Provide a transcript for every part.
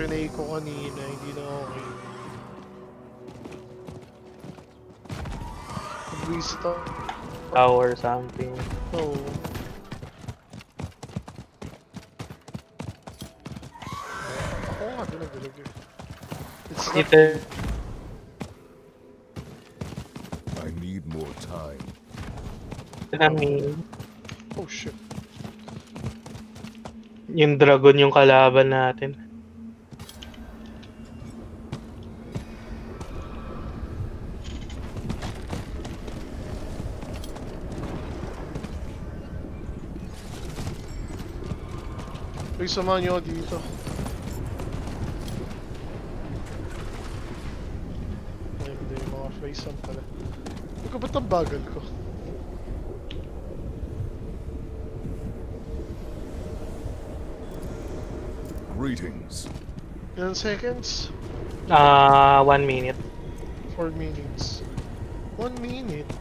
Pinay ko kanina, hindi na okay. Ako. Tower something. Oo. Ako nga, dinagulag eh. It's not Ito, I need more time. namin, Oh shit. yung dragon yung kalaban natin. Uy, samahan nyo dito. Ay, hindi. Mga face pala. Ikaw ba't ang bagal ko? Greetings. Ilan seconds? Ah, one minute. 4 minutes. 1 minute.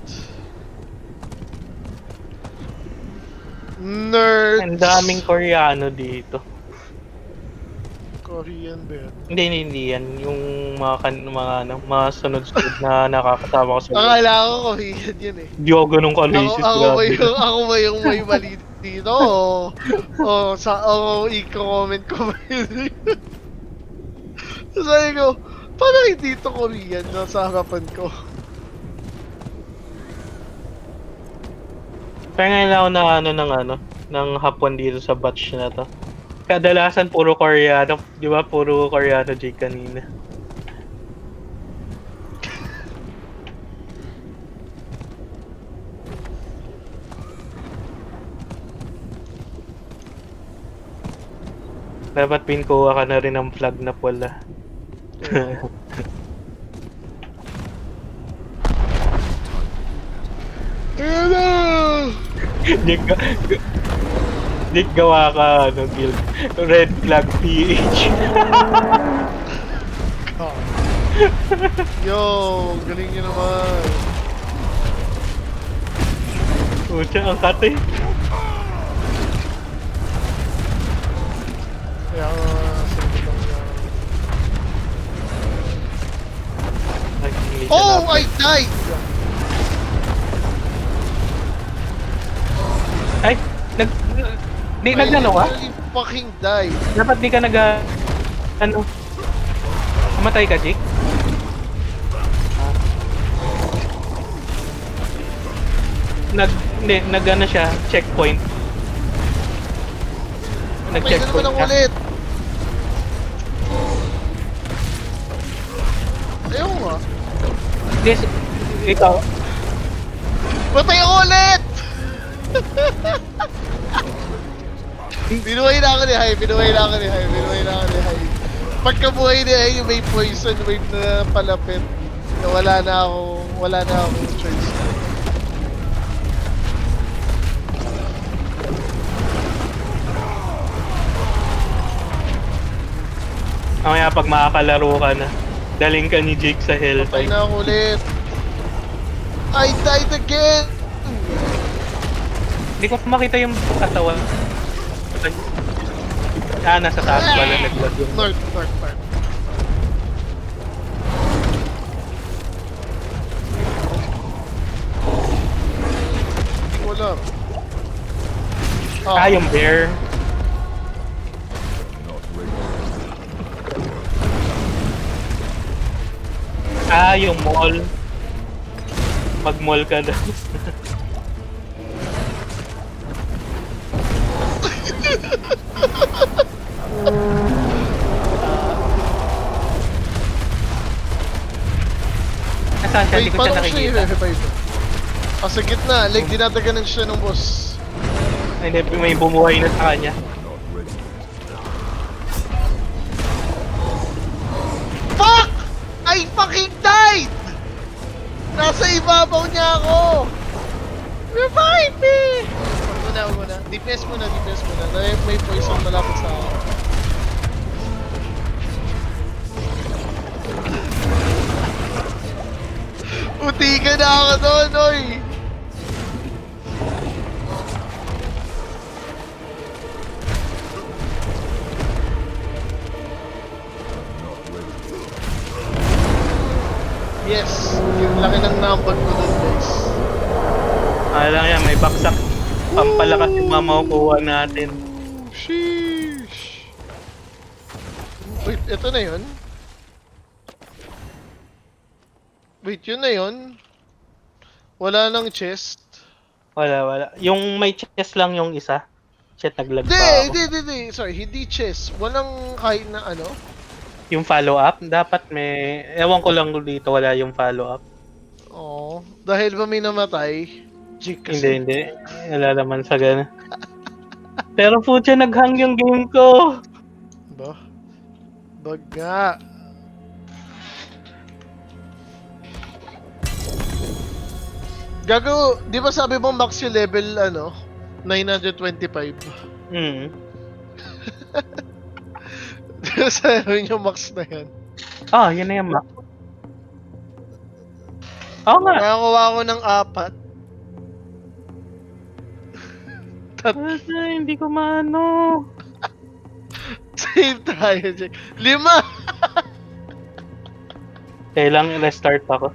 Nerd! Ang daming Koreano dito. Korean ba yan? Hindi, hindi, hindi yan. Yung mga, kan, mga, ano, mga sunod-sunod na nakakasama ko sa Akala ko Korean yun eh. Hindi ako ganun Ako, kalisit. ako, ba yung, ako ba yung may mali dito? O, o sa, o, i-comment ko ba yun? Sabi ko, paano hindi to Korean na sa harapan ko? Kaya ngayon ako na ano ng ano, ng hapon dito sa batch na to. Kadalasan puro Koreano, di ba? Puro Koreano Jake kanina. Dapat pinkuha ka na rin ng flag na pula. Na! Nick, Nick gawa ka, ano, guild. Red flag PH. Yo, galing nyo naman. Pucha, ang kate. Kaya lang yan. Nag-English Oh. I died! Nag... Di, nag ano ka? I literally fucking died. Dapat di ka nag... Ano? Kamatay ka, Jake? Nag... Hindi, nag ano siya, checkpoint. Nag-checkpoint siya. ulit. Ayaw nga. Yes, ikaw, Patay ulit! Binuhay na ako ni Hai, binuhay na ako ni Hai, binuhay na ako ni Hai. Pagkabuhay ni Hai, may poison wave na palapit. Na wala na ako, wala na akong choice. mamaya pag makakalaro ka na, daling ka ni Jake sa Patay Hellfire. na ako ulit. I died again! Hindi ko makita yung katawan. Ah, nasa taas pala, naglag yung... North, north, north. Ko alam. Ah, yung bear. Ah, yung mall. Mag-mall ka daw. Nasaan siya? Hindi ko siya nakikita. i-revive? Ah, sa gitna. Like, dinadaganan siya ng boss. Ay, Hindi, may bumuhay na sa kanya. Fuck! I fucking died! Nasa ibabaw niya ako! Revive me! DPS muna, DPS muna. May, may poison malapit sa akin. Uti ka na ako doon, oy! Yes, yung laki ng number ko doon, guys. Ah lang yan, may baksak Pampalakas yung mga makukuha natin. Sheesh! Wait, ito na yun? Wait, yun na yun? Wala nang chest? Wala, wala. Yung may chest lang yung isa. Shit, naglag pa ako. hindi, hindi, hindi. Sorry, hindi chest. Walang kahit na ano. Yung follow-up, dapat may... Ewan ko lang dito, wala yung follow-up. Oo. Dahil ba may namatay? Jig kasi. Hindi, hindi. Wala naman sa gana. Pero putya, naghang yung game ko. Ba? Bag nga. Gago, di ba sabi mo max yung level ano? 925. Hmm. Di ba sabi yung max na yan? Ah, yun na yung map. Oo nga. Nakakuha ako ng apat. Puta, hindi ko maano. Save tayo, Jake. Lima! Kailang restart ako.